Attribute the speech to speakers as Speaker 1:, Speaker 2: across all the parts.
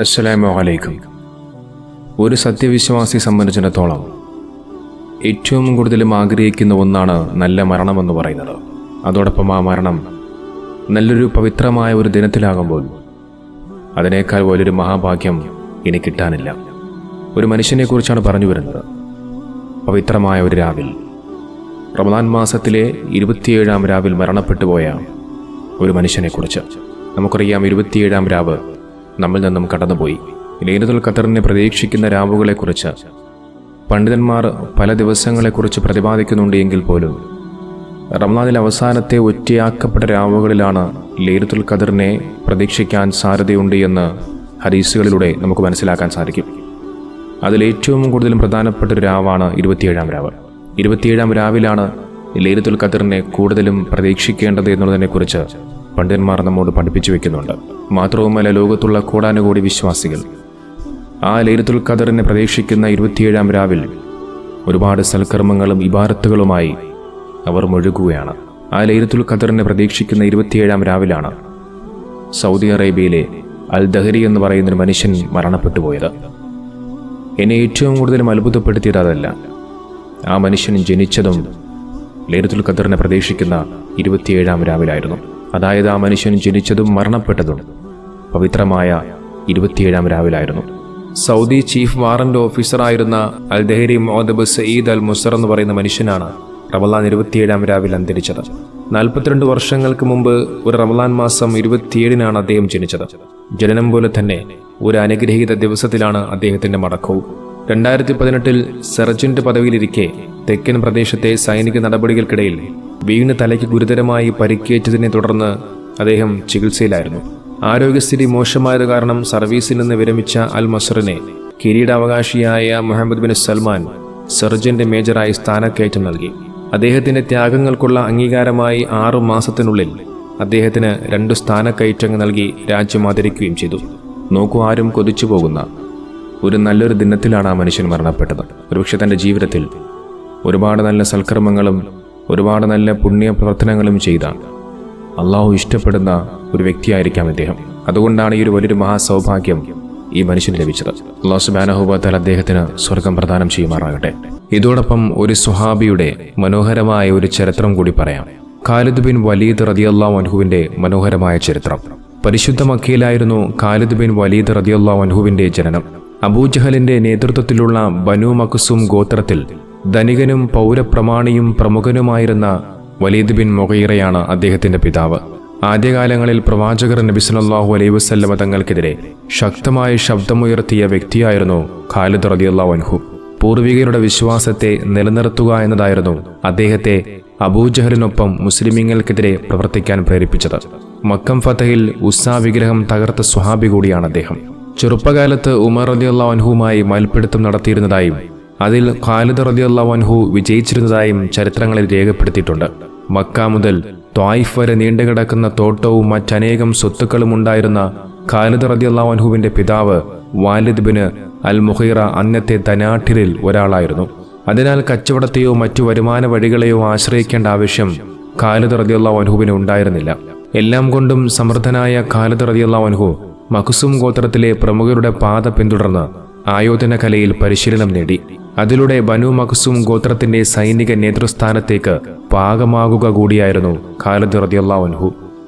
Speaker 1: അസ്സലാമു അലൈക്കും. ഒരു സത്യവിശ്വാസി സംബന്ധിച്ചിടത്തോളം ഏറ്റവും കൂടുതലും ആഗ്രഹിക്കുന്ന ഒന്നാണ് നല്ല മരണമെന്ന് പറയുന്നത്. അതോടൊപ്പം ആ മരണം നല്ലൊരു പവിത്രമായ ഒരു ദിനത്തിലാകുമ്പോൾ അതിനേക്കാൾ വലിയൊരു മഹാഭാഗ്യം ഇനി കിട്ടാനില്ല. ഒരു മനുഷ്യനെക്കുറിച്ചാണ് പറഞ്ഞു വരുന്നത്. പവിത്രമായ ഒരു രാവിൽ. റമദാൻ മാസത്തിലെ ഇരുപത്തിയേഴാം രാവിൽ മരണപ്പെട്ടു പോയ ഒരു മനുഷ്യനെക്കുറിച്ച്. നമുക്കറിയാം ഇരുപത്തിയേഴാം രാവ് നമ്മിൽ നിന്നും കടന്നുപോയി. ലൈലത്തുൽ ഖത്തറിനെ പ്രതീക്ഷിക്കുന്ന രാവുകളെക്കുറിച്ച് പണ്ഡിതന്മാർ പല ദിവസങ്ങളെക്കുറിച്ച് പ്രതിപാദിക്കുന്നുണ്ട് എങ്കിൽ പോലും റംലാനിൽ അവസാനത്തെ ഒറ്റയാക്കപ്പെട്ട രാവുകളിലാണ് ലൈലത്തുൽ ഖദറിനെ പ്രതീക്ഷിക്കാൻ സാധ്യതയുണ്ട് എന്ന് ഹദീസുകളിലൂടെ നമുക്ക് മനസ്സിലാക്കാൻ സാധിക്കും. അതിൽ ഏറ്റവും കൂടുതലും പ്രധാനപ്പെട്ട ഒരു രാവാണ് ഇരുപത്തിയേഴാം രാവ്. ഇരുപത്തിയേഴാം രാവിലാണ് ലൈലത്തുൽ ഖദറിനെ കൂടുതലും പ്രതീക്ഷിക്കേണ്ടത് എന്നുള്ളതിനെക്കുറിച്ച് പണ്ഡിതന്മാർ നമ്മോട് പഠിപ്പിച്ചു വെക്കുന്നുണ്ട്. മാത്രവുമല്ല ലോകത്തുള്ള കോടാനുകോടി വിശ്വാസികൾ. ആ ലൈലത്തുൽ ഖദറിനെ പ്രതീക്ഷിക്കുന്ന ഇരുപത്തിയേഴാം രാവിൽ ഒരുപാട് സൽക്കർമ്മങ്ങളും ഇബാരത്തുകളുമായി അവർ മുഴുകുകയാണ്. ആ ലൈലത്തുൽ ഖദറിനെ പ്രതീക്ഷിക്കുന്ന ഇരുപത്തിയേഴാം രാവിലാണ് സൗദി അറേബ്യയിലെ അൽ ദഹരി എന്ന് പറയുന്ന ഒരു മനുഷ്യൻ മരണപ്പെട്ടു പോയത് എന്നെ ഏറ്റവും കൂടുതലും അത്ഭുതപ്പെടുത്തിയത് അതല്ല ആ മനുഷ്യൻ ജനിച്ചതും ലൈലത്തുൽ ഖദറിനെ പ്രതീക്ഷിക്കുന്ന ഇരുപത്തിയേഴാം രാവിലായിരുന്നു. അതായത് ആ മനുഷ്യൻ ജനിച്ചതും മരണപ്പെട്ടതും പവിത്രമായ ഇരുപത്തിയേഴാം രാവിലായിരുന്നു. സൗദി ചീഫ് വാറന്റ് ഓഫീസറായിരുന്ന അൽ ദഹരി മോദബ് സയ്യിദ് അൽ മുസർ എന്ന് പറയുന്ന മനുഷ്യനാണ് റമലാൻ ഇരുപത്തിയേഴാം രാവിൽ അന്തരിച്ചത്. നാൽപ്പത്തിരണ്ട് വർഷങ്ങൾക്ക് മുമ്പ് ഒരു റമലാൻ മാസം ഇരുപത്തിയേഴിനാണ് അദ്ദേഹം ജനിച്ചത്. ജനനം പോലെ തന്നെ ഒരു അനുഗ്രഹീത ദിവസത്തിലാണ് അദ്ദേഹത്തിന്റെ മടക്കവും. രണ്ടായിരത്തി പതിനെട്ടിൽ സെർജന്റ് പദവിയിലിരിക്കെ തെക്കൻ പ്രദേശത്തെ സൈനിക നടപടികൾക്കിടയിൽ വീണ് തലയ്ക്ക് ഗുരുതരമായി പരിക്കേറ്റതിനെ തുടർന്ന് അദ്ദേഹം ചികിത്സയിലായിരുന്നു. ആരോഗ്യസ്ഥിതി മോശമായത് കാരണം സർവീസിൽ നിന്ന് വിരമിച്ച അൽ മസറിനെ കിരീടാവകാശിയായ മുഹമ്മദ് ബിൻ സൽമാൻ സർജന്റ് മേജറായി സ്ഥാനക്കയറ്റം നൽകി. അദ്ദേഹത്തിന്റെ ത്യാഗങ്ങൾക്കുള്ള അംഗീകാരമായി ആറു മാസത്തിനുള്ളിൽ അദ്ദേഹത്തിന് രണ്ട് സ്ഥാനക്കയറ്റങ്ങൾ നൽകി രാജ്യം ആദരിക്കുകയും ചെയ്തു. നോക്കൂ ആരും കൊതിച്ചു പോകുന്ന ഒരു നല്ലൊരു ദിനത്തിലാണ് ആ മനുഷ്യൻ മരണപ്പെട്ടത്. ഒരുപക്ഷെ തന്റെ ജീവിതത്തിൽ ഒരുപാട് നല്ല സൽക്കർമ്മങ്ങളും ഒരുപാട് നല്ല പുണ്യ പ്രവർത്തനങ്ങളും ചെയ്ത അള്ളാഹു ഇഷ്ടപ്പെടുന്ന ഒരു വ്യക്തിയായിരിക്കാം ഇദ്ദേഹം. അതുകൊണ്ടാണ് ഈ ഒരു വലിയൊരു മഹാസൗഭാഗ്യം ഈ മനുഷ്യന് ലഭിച്ചത്. അള്ളാഹു സുബാനഹുബാത്താൽ അദ്ദേഹത്തിന് സ്വർഗം പ്രദാനം ചെയ്യുമാറാകട്ടെ. ഇതോടൊപ്പം ഒരു സുഹാബിയുടെ മനോഹരമായ ഒരു ചരിത്രം കൂടി പറയാം. ഖാലിദ് ബിൻ വലീദ് റതിയല്ലാ വൻഹുവിന്റെ മനോഹരമായ ചരിത്രം. പരിശുദ്ധ മക്കയിലായിരുന്നു ഖാലിദ് ബിൻ വലീദ് റതിയല്ലാ വൻഹുവിന്റെ ജനനം. അബൂജഹലിന്റെ നേതൃത്വത്തിലുള്ള ബനു മക്സും ഗോത്രത്തിൽ ധനികനും പൗരപ്രമാണിയും പ്രമുഖനുമായിരുന്ന വലീദ് ബിൻ മൊഹീറയാണ് അദ്ദേഹത്തിന്റെ പിതാവ്. ആദ്യകാലങ്ങളിൽ പ്രവാചകർ നബി സല്ലല്ലാഹു അലൈഹി വസല്ലമ തങ്ങൾക്കെതിരെ ശക്തമായ ശബ്ദമുയർത്തിയ വ്യക്തിയായിരുന്നു ഖാലിദ് റളിയല്ലാഹു വൻഹു പൂർവികരുടെ വിശ്വാസത്തെ നിലനിർത്തുക എന്നതായിരുന്നു അദ്ദേഹത്തെ അബൂജഹലിനൊപ്പം മുസ്ലിമീങ്ങൾക്കെതിരെ പ്രവർത്തിക്കാൻ പ്രേരിപ്പിച്ചത്. മക്കം ഫതഹിൽ ഉസ്സാ വിഗ്രഹം തകർത്ത സ്വഹാബി കൂടിയാണ് അദ്ദേഹം. ചെറുപ്പകാലത്ത് ഉമർ റളിയല്ലാഹു അൻഹുമായി മൽപ്പിടുത്തം നടത്തിയിരുന്നതായും അതിൽ ഖാലിദ് റളിയല്ലാഹു അൻഹു വിജയിച്ചിരുന്നതായും ചരിത്രങ്ങളിൽ രേഖപ്പെടുത്തിയിട്ടുണ്ട്. മക്ക മുതൽ ത്വായിഫ് വരെ നീണ്ടുകിടക്കുന്ന തോട്ടവും മറ്റനേകം സ്വത്തുക്കളും ഉണ്ടായിരുന്ന ഖാലിദ് റളിയല്ലാഹു അൻഹുവിന്റെ പിതാവ് വാലിദ് ബിന് അൽ മുഹീറ അന്നത്തെ ധനാഠ്യരിൽ ഒരാളായിരുന്നു. അതിനാൽ കച്ചവടത്തെയോ മറ്റു വരുമാന വഴികളെയോ ആശ്രയിക്കേണ്ട ആവശ്യം ഖാലിദ് റളിയല്ലാഹു അൻഹുവിന് ഉണ്ടായിരുന്നില്ല. എല്ലാം കൊണ്ടും സമൃദ്ധനായ ഖാലിദ് റളിയല്ലാഹു അൻഹു മഖ്സും ഗോത്രത്തിലെ പ്രമുഖരുടെ പാത പിന്തുടർന്ന് ആയോധന കലയിൽ പരിശീലനം നേടി. അതിലൂടെ ബനു മഖ്സും ഗോത്രത്തിന്റെ സൈനിക നേതൃസ്ഥാനത്തേക്ക് പാകമാകുക കൂടിയായിരുന്നു ഖാലിദ്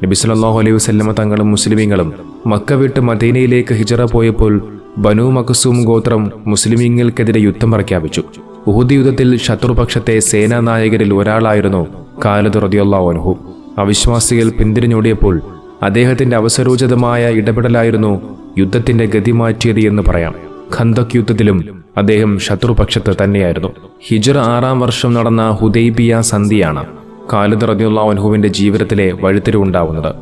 Speaker 1: നബി സല്ലല്ലാഹു അലൈഹി വസല്ലമ തങ്ങളും മുസ്ലിമീങ്ങളും മക്ക വിട്ട് മദീനയിലേക്ക് ഹിജറ പോയപ്പോൾ ബനു മഖ്സൂം ഗോത്രം മുസ്ലിമീങ്ങൾക്കെതിരെ യുദ്ധം പ്രഖ്യാപിച്ചു. ഉഹുദ് യുദ്ധത്തിൽ ശത്രുപക്ഷത്തെ സേനാനായകരിൽ ഒരാളായിരുന്നു ഖാലിദ് അൻഹു. അവിശ്വാസികൾ പിന്തിരിഞ്ഞോടിയപ്പോൾ അദ്ദേഹത്തിന്റെ അവസരോചിതമായ ഇടപെടലായിരുന്നു യുദ്ധത്തിന്റെ ഗതി മാറ്റിയത് എന്ന് പറയാം. ഖന്തക് യുദ്ധത്തിലും അദ്ദേഹം ശത്രുപക്ഷത്ത് തന്നെയായിരുന്നു. ഹിജർ ആറാം വർഷം നടന്ന ഹുദൈബിയ സന്ധിയാണ് ഖാലിദ് അൻഹുവിന്റെ ജീവിതത്തിലെ വഴിത്തിരിവുണ്ടാവുന്നത്.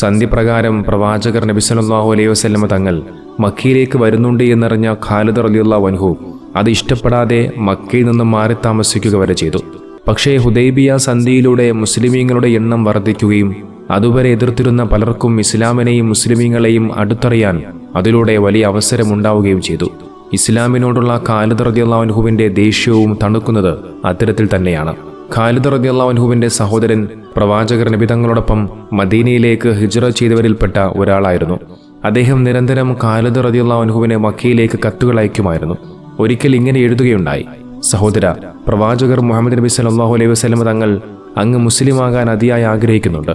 Speaker 1: സന്ധി പ്രകാരം പ്രവാചകർ നബി സല്ലല്ലാഹു അലൈഹി വസല്ലമ തങ്ങൾ മക്കയിലേക്ക് വരുന്നുണ്ട് എന്നറിഞ്ഞ ഖാലിദ് റളിയല്ലാഹു അൻഹു അത് ഇഷ്ടപ്പെടാതെ മക്കയിൽ നിന്നും മാറി താമസിക്കുക വരെ ചെയ്തു. പക്ഷേ ഹുദൈബിയ സന്ധിയിലൂടെ മുസ്ലിമീങ്ങളുടെ എണ്ണം വർദ്ധിക്കുകയും അതുവരെ എതിർത്തിരുന്ന പലർക്കും ഇസ്ലാമിനെയും മുസ്ലിമീങ്ങളെയും അടുത്തറിയാൻ അതിലൂടെ വലിയ അവസരമുണ്ടാവുകയും ചെയ്തു. ഇസ്ലാമിനോടുള്ള ഖാലിദ് റദിയല്ലാഹുവിന്റെ ദേഷ്യവും തണുക്കുന്നത് അത്തരത്തിൽ തന്നെയാണ്. ഖാലിദ് റദിയല്ലാഹുവിന്റെ സഹോദരൻ പ്രവാചകർ നബിതങ്ങളോടൊപ്പം മദീനയിലേക്ക് ഹിജ്റ ചെയ്തവരിൽപ്പെട്ട ഒരാളായിരുന്നു. അദ്ദേഹം നിരന്തരം ഖാലിദ് റതി അള്ളാൻഹുവിനെ മക്കയിലേക്ക് കത്തുകൾ അയക്കുമായിരുന്നു. ഒരിക്കൽ ഇങ്ങനെ എഴുതുകയുണ്ടായി. സഹോദര പ്രവാചകർ മുഹമ്മദ് നബി സല്ലല്ലാഹു അലൈഹി വസല്ലം തങ്ങൾ അങ്ങ് മുസ്ലിമാകാൻ അതിയായി ആഗ്രഹിക്കുന്നുണ്ട്.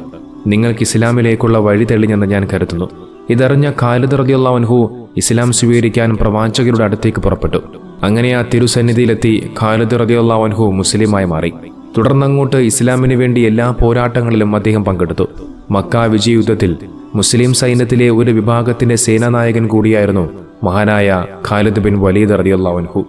Speaker 1: നിങ്ങൾക്ക് ഇസ്ലാമിലേക്കുള്ള വഴി തെളിഞ്ഞെന്ന് ഞാൻ കരുതുന്നു. ഇതറിഞ്ഞ ഖാലിദ് റതിയുള്ള അൻഹു ഇസ്ലാം സ്വീകരിക്കാൻ പ്രവാചകരുടെ അടുത്തേക്ക് പുറപ്പെട്ടു. അങ്ങനെ ആ തിരുസന്നിധിയിലെത്തി ഖാലിദ് റതിയുള്ള അൻഹു മുസ്ലിമായി മാറി. തുടർന്നങ്ങോട്ട് ഇസ്ലാമിന് വേണ്ടി എല്ലാ പോരാട്ടങ്ങളിലും അദ്ദേഹം പങ്കെടുത്തു. മക്ക വിജയയുദ്ധത്തിൽ മുസ്ലിം സൈന്യത്തിലെ ഒരു വിഭാഗത്തിന്റെ സേനാനായകൻ കൂടിയായിരുന്നു മഹാനായ ഖാലിദ് ബിൻ വലീദ് റതിയുള്ള അൻഹു.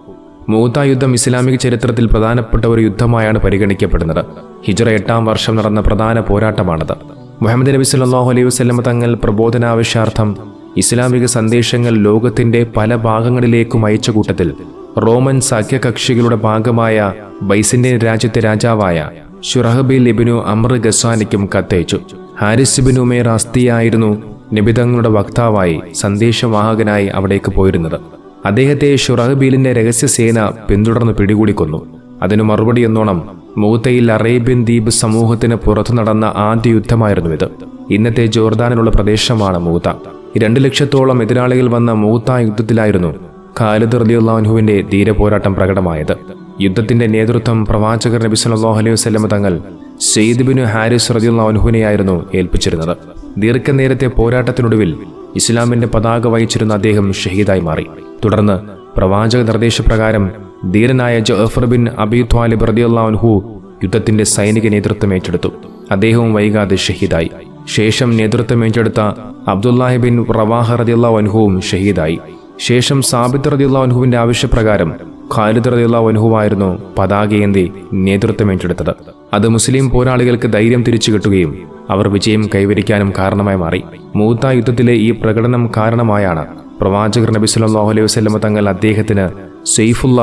Speaker 1: മൂത്ത യുദ്ധം ഇസ്ലാമിക ചരിത്രത്തിൽ പ്രധാനപ്പെട്ട ഒരു യുദ്ധമായാണ് പരിഗണിക്കപ്പെടുന്നത്. ഹിജറ എട്ടാം വർഷം നടന്ന പ്രധാന പോരാട്ടമാണത്. മുഹമ്മദ് നബി സല്ലാഹു അലൈഹി വസ്ലമ തങ്ങൾ പ്രബോധനാവശ്യാർത്ഥം ഇസ്ലാമിക സന്ദേശങ്ങൾ ലോകത്തിന്റെ പല ഭാഗങ്ങളിലേക്കും അയച്ച കൂട്ടത്തിൽ റോമൻ സഖ്യകക്ഷികളുടെ ഭാഗമായ ബൈസിന്റെ രാജ്യത്തെ രാജാവായ ഷുറഹബിൽ ഇബിനു അമർ ഗസാനിക്കും കത്തയച്ചു. ഹാരിസ് ബിൻ ഉമേർ അസ്തിയായിരുന്നു നിബിതങ്ങളുടെ വക്താവായി സന്ദേശവാഹകനായി അവിടേക്ക് പോയിരുന്നത്. അദ്ദേഹത്തെ ഷുറഹബീലിന്റെ രഹസ്യസേന പിന്തുടർന്ന് പിടികൂടിക്കൊന്നു. അതിനു മറുപടി എന്നോണം മൂത്തയിൽ അറേബ്യൻ ദ്വീപ് സമൂഹത്തിന് പുറത്തു നടന്ന ആദ്യ യുദ്ധമായിരുന്നു ഇത്. ഇന്നത്തെ ജോർദാനിലുള്ള പ്രദേശമാണ് മൂത്ത. രണ്ട് ലക്ഷത്തോളം എതിരാളികൾ വന്ന മൂത്ത യുദ്ധത്തിലായിരുന്നു ഖാലിദ് റലിയുല്ലാഹുവിന്റെ ധീരപോരാട്ടം പ്രകടമായത്. യുദ്ധത്തിന്റെ നേതൃത്വം പ്രവാചകർ നബി സല്ലല്ലാഹു അലൈഹി വസല്ലം തങ്ങൾ സെയ്ദ് ബിനു ഹാരിസ് റലിയുല്ലാഹുവിനെയായിരുന്നു ഏൽപ്പിച്ചിരുന്നത്. ദീർഘനേരത്തെ പോരാട്ടത്തിനൊടുവിൽ ഇസ്ലാമിന്റെ പതാക വഹിച്ചിരുന്ന അദ്ദേഹം ഷഹീദായി മാറി. തുടർന്ന് പ്രവാചക നിർദ്ദേശപ്രകാരം ധീരനായ ജഫർ ബിൻ അബി ത്വാലിബ് റദിയല്ലാഹു യുദ്ധത്തിന്റെ സൈനിക നേതൃത്വം ഏറ്റെടുത്തു. അദ്ദേഹവും വൈകാതെ ഷഹീദായി. ശേഷം നേതൃത്വം ഏറ്റെടുത്ത അബ്ദുല്ലാഹി ബിൻ റവാഹ റദിയല്ലാഹുവും ഷഹീദായി. ശേഷം സാബിത്ത് റദിയല്ലാഹുവിന്റെ ആവശ്യപ്രകാരം ഖാലിദ് റദിയല്ലാഹുവായിരുന്നു പതാകയേന്തി നേതൃത്വം ഏറ്റെടുത്തത്. അത് മുസ്ലിം പോരാളികൾക്ക് ധൈര്യം തിരിച്ചു കിട്ടുകയും അവർ വിജയം കൈവരിക്കാനും കാരണമായി മാറി. മൂത്ത യുദ്ധത്തിലെ ഈ പ്രകടനം കാരണമായാണ് പ്രവാചകർ നബി സല്ലല്ലാഹു അലൈഹി വസ്ലമ തങ്ങൾ അദ്ദേഹത്തിന് സെയ്ഫുള്ള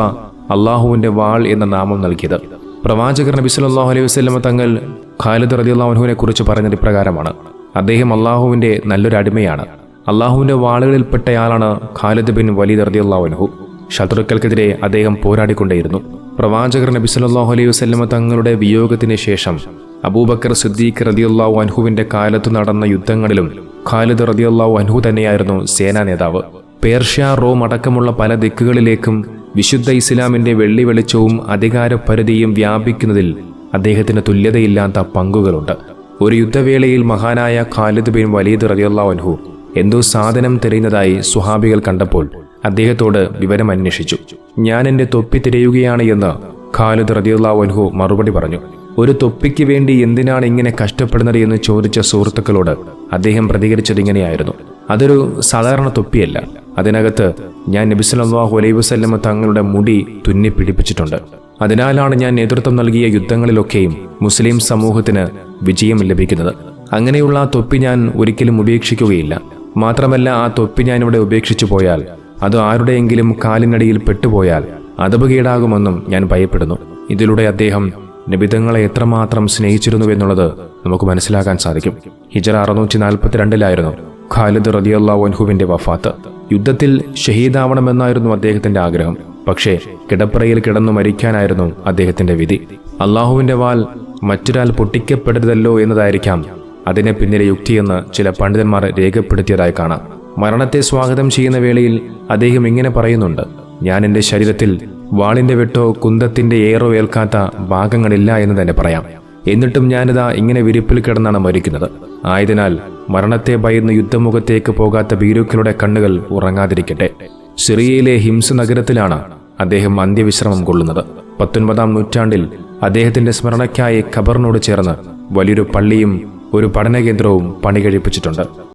Speaker 1: അള്ളാഹുവിന്റെ വാൾ എന്ന നാമം നൽകിയത്. പ്രവാചകർ നബി സല്ലല്ലാഹു അലൈഹി വസ്ലമ തങ്ങൾ ഖാലിദ് റതി അള്ളാഹുവിനെ കുറിച്ച് പറഞ്ഞത് ഇപ്രകാരമാണ് അദ്ദേഹം അള്ളാഹുവിന്റെ നല്ലൊരു അടിമയാണ്. അള്ളാഹുവിന്റെ വാളുകളിൽപ്പെട്ടയാളാണ് ഖാലിദ് ബിൻ വലീദ് റതി അള്ളാഹുനഹു ശത്രുക്കൾക്കെതിരെ അദ്ദേഹം പോരാടിക്കൊണ്ടേയിരുന്നു. പ്രവാചകർ നബി സല്ലല്ലാഹു അലൈഹി വസ്ലമ തങ്ങളുടെ വിയോഗത്തിന് ശേഷം അബൂബക്കർ സിദ്ദീഖ് അള്ളാഹു അൻഹുവിന്റെ കാലത്ത് നടന്ന യുദ്ധങ്ങളിലും ഖാലിദ് റതിയല്ലാഹു അൻഹു തന്നെയായിരുന്നു സേനാ നേതാവ്. പേർഷ്യ റോം അടക്കമുള്ള പല ദിക്കുകളിലേക്കും വിശുദ്ധ ഇസ്ലാമിന്റെ വെള്ളി വെളിച്ചവും അധികാരപരിധിയും വ്യാപിക്കുന്നതിൽ അദ്ദേഹത്തിന് തുല്യതയില്ലാത്ത പങ്കുകളുണ്ട്. ഒരു യുദ്ധവേളയിൽ മഹാനായ ഖാലിദ് ബിൻ വലീദ് അൻഹു എന്തോ സാധനം തിരയുന്നതായി സുഹാബികൾ കണ്ടപ്പോൾ അദ്ദേഹത്തോട് വിവരം അന്വേഷിച്ചു. ഞാൻ എന്റെ തൊപ്പി തിരയുകയാണ് എന്ന് ഖാലിദ് റതിയല്ലാഹു അൻഹു മറുപടി പറഞ്ഞു. ഒരു തൊപ്പിക്ക് വേണ്ടി എന്തിനാണ് ഇങ്ങനെ കഷ്ടപ്പെടുന്നത് എന്ന് ചോദിച്ച സുഹൃത്തുക്കളോട് അദ്ദേഹം പ്രതികരിച്ചത് ഇങ്ങനെയായിരുന്നു. അതൊരു സാധാരണ തൊപ്പിയല്ല. അതിനകത്ത് ഞാൻ നബി സല്ലല്ലാഹു അലൈഹി വസല്ലമ തങ്ങളുടെ മുടി തുന്നി പിടിപ്പിച്ചിട്ടുണ്ട്. അതിനാലാണ് ഞാൻ നേതൃത്വം നൽകിയ യുദ്ധങ്ങളിലൊക്കെയും മുസ്ലിം സമൂഹത്തിന് വിജയം ലഭിക്കുന്നത്. അങ്ങനെയുള്ള ആ തൊപ്പി ഞാൻ ഒരിക്കലും ഉപേക്ഷിക്കുകയില്ല. മാത്രമല്ല ആ തൊപ്പി ഞാൻ ഇവിടെ ഉപേക്ഷിച്ചു പോയാൽ അത് ആരുടെയെങ്കിലും കാലിനടിയിൽ പെട്ടുപോയാൽ അതപകീടാകുമെന്നും ഞാൻ ഭയപ്പെടുന്നു. ഇതിലൂടെ അദ്ദേഹം നിബിതങ്ങളെ എത്രമാത്രം സ്നേഹിച്ചിരുന്നു എന്നുള്ളത് നമുക്ക് മനസ്സിലാക്കാൻ സാധിക്കും. ഹിജറ അറുന്നൂറ്റി നാൽപ്പത്തിരണ്ടിലായിരുന്നു ഖാലിദ് റതിയുള്ള വൻഹുവിന്റെ വഫാത്ത്. യുദ്ധത്തിൽ ഷഹീദാവണമെന്നായിരുന്നു അദ്ദേഹത്തിന്റെ ആഗ്രഹം. പക്ഷേ കിടപ്പറയിൽ കിടന്നു മരിക്കാനായിരുന്നു അദ്ദേഹത്തിന്റെ വിധി. അള്ളാഹുവിന്റെ വാൽ മറ്റൊരാൾ പൊട്ടിക്കപ്പെടരുതല്ലോ എന്നതായിരിക്കാം അതിനെ പിന്നിലെ യുക്തിയെന്ന് ചില പണ്ഡിതന്മാർ രേഖപ്പെടുത്തിയതായി കാണാം. മരണത്തെ സ്വാഗതം ചെയ്യുന്ന വേളയിൽ അദ്ദേഹം ഇങ്ങനെ പറയുന്നുണ്ട് ഞാൻ എന്റെ ശരീരത്തിൽ വാളിന്റെ വെട്ടോ കുന്തത്തിന്റെ ഏറോ ഏൽക്കാത്ത ഭാഗങ്ങളില്ല എന്ന് തന്നെ പറയാം. എന്നിട്ടും ഞാനിതാ ഇങ്ങനെ വിരിപ്പിൽ കിടന്നാണ് മരിക്കുന്നത്. ആയതിനാൽ മരണത്തെ ഭയന്ന് യുദ്ധമുഖത്തേക്ക് പോകാത്ത ഭീരുക്കളുടെ കണ്ണുകൾ ഉറങ്ങാതിരിക്കട്ടെ. സിറിയയിലെ ഹിംസ നഗരത്തിലാണ് അദ്ദേഹം അന്ത്യവിശ്രമം കൊള്ളുന്നത്. പത്തൊൻപതാം നൂറ്റാണ്ടിൽ അദ്ദേഹത്തിന്റെ സ്മരണയ്ക്കായി ഖബറിനോട് ചേർന്ന് വലിയൊരു പള്ളിയും ഒരു പഠനകേന്ദ്രവും പണി കഴിപ്പിച്ചിട്ടുണ്ട്